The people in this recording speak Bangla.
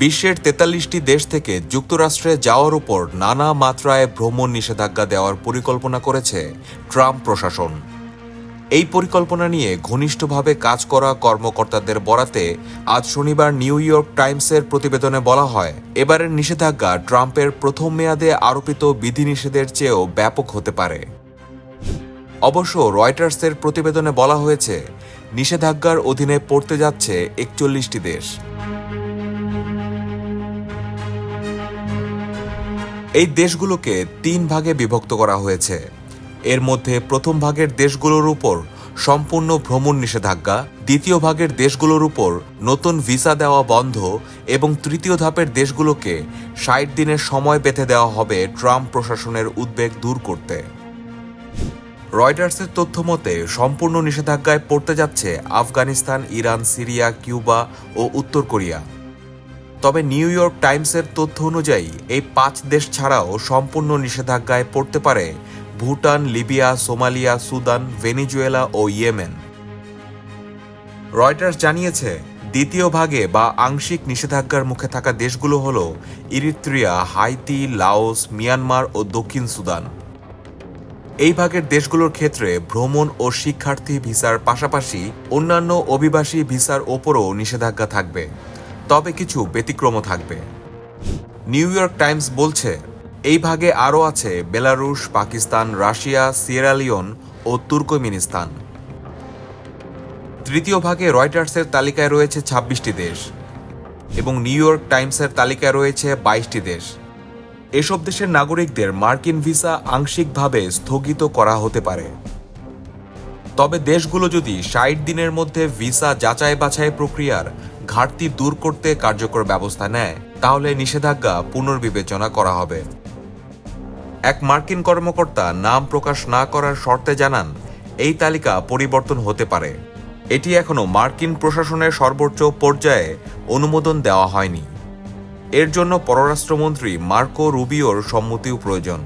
বিশ্বের তেতাল্লিশটি দেশ থেকে যুক্তরাষ্ট্রে যাওয়ার উপর নানা মাত্রায় ভ্রমণ নিষেধাজ্ঞা দেওয়ার পরিকল্পনা করেছে ট্রাম্প প্রশাসন। এই পরিকল্পনা নিয়ে ঘনিষ্ঠভাবে কাজ করা কর্মকর্তাদের বরাতে আজ শনিবার নিউ ইয়র্ক টাইমসের প্রতিবেদনে বলা হয়, এবারের নিষেধাজ্ঞা ট্রাম্পের প্রথম মেয়াদে আরোপিত বিধিনিষেধের চেয়েও ব্যাপক হতে পারে। অবশ্য রয়টার্সের প্রতিবেদনে বলা হয়েছে, নিষেধাজ্ঞার অধীনে পড়তে যাচ্ছে একচল্লিশটি দেশ। এই দেশগুলোকে তিন ভাগে বিভক্ত করা হয়েছে। এর মধ্যে প্রথম ভাগের দেশগুলোর উপর সম্পূর্ণ ভ্রমণ নিষেধাজ্ঞা, দ্বিতীয় ভাগের দেশগুলোর উপর নতুন ভিসা দেওয়া বন্ধ এবং তৃতীয় ধাপের দেশগুলোকে ষাট দিনের সময় বেঁধে দেওয়া হবে ট্রাম্প প্রশাসনের উদ্বেগ দূর করতে। রয়টার্সের তথ্য মতে, সম্পূর্ণ নিষেধাজ্ঞায় পড়তে যাচ্ছে আফগানিস্তান, ইরান, সিরিয়া, কিউবা ও উত্তর কোরিয়া। তবে নিউ ইয়র্ক টাইমসের তথ্য অনুযায়ী, এই পাঁচ দেশ ছাড়াও সম্পূর্ণ নিষেধাজ্ঞায় পড়তে পারে Bhutan, Libya, Somalia, Sudan, Venezuela ও ইয়েমেন। রয়টার্স জানিয়েছে, দ্বিতীয় ভাগে বা আংশিক নিষেধাজ্ঞার মুখে থাকা দেশগুলো হল ইরিত্রিয়া, হাইতি, লাওস, মিয়ানমার ও দক্ষিণ সুদান। এই ভাগের দেশগুলোর ক্ষেত্রে ভ্রমণ ও শিক্ষার্থী ভিসার পাশাপাশি অন্যান্য অভিবাসী ভিসার ওপরও নিষেধাজ্ঞা থাকবে। তবে কিছু ব্যতিক্রমও থাকবে। নিউ ইয়র্ক টাইমস বলছে, এই ভাগে আরও আছে Belarus, Pakistan, Russia Sierra Leone ও তুর্কমিনিস্তান। তৃতীয় ভাগে রয়টার্সের তালিকায় রয়েছে ছাব্বিশটি দেশ এবং নিউ ইয়র্ক টাইমসের তালিকায় রয়েছে বাইশটি দেশ। এসব দেশের নাগরিকদের মার্কিন ভিসা আংশিকভাবে স্থগিত করা হতে পারে। তবে দেশগুলো যদি ষাট দিনের মধ্যে ভিসা যাচাই বাছাই প্রক্রিয়ার ঘাটতি দূর করতে কার্যকর ব্যবস্থা নেয়, তাহলে নিষেধাজ্ঞা পুনর্বিবেচনা করা হবে। এক মার্কিন কর্মকর্তা নাম প্রকাশ না করার শর্তে জানান, এই তালিকা পরিবর্তন হতে পারে। এটি এখনও মার্কিন প্রশাসনের সর্বোচ্চ পর্যায়ে অনুমোদন দেওয়া হয়নি। এর জন্য পররাষ্ট্রমন্ত্রী মার্কো রুবিওর সম্মতিও প্রয়োজন।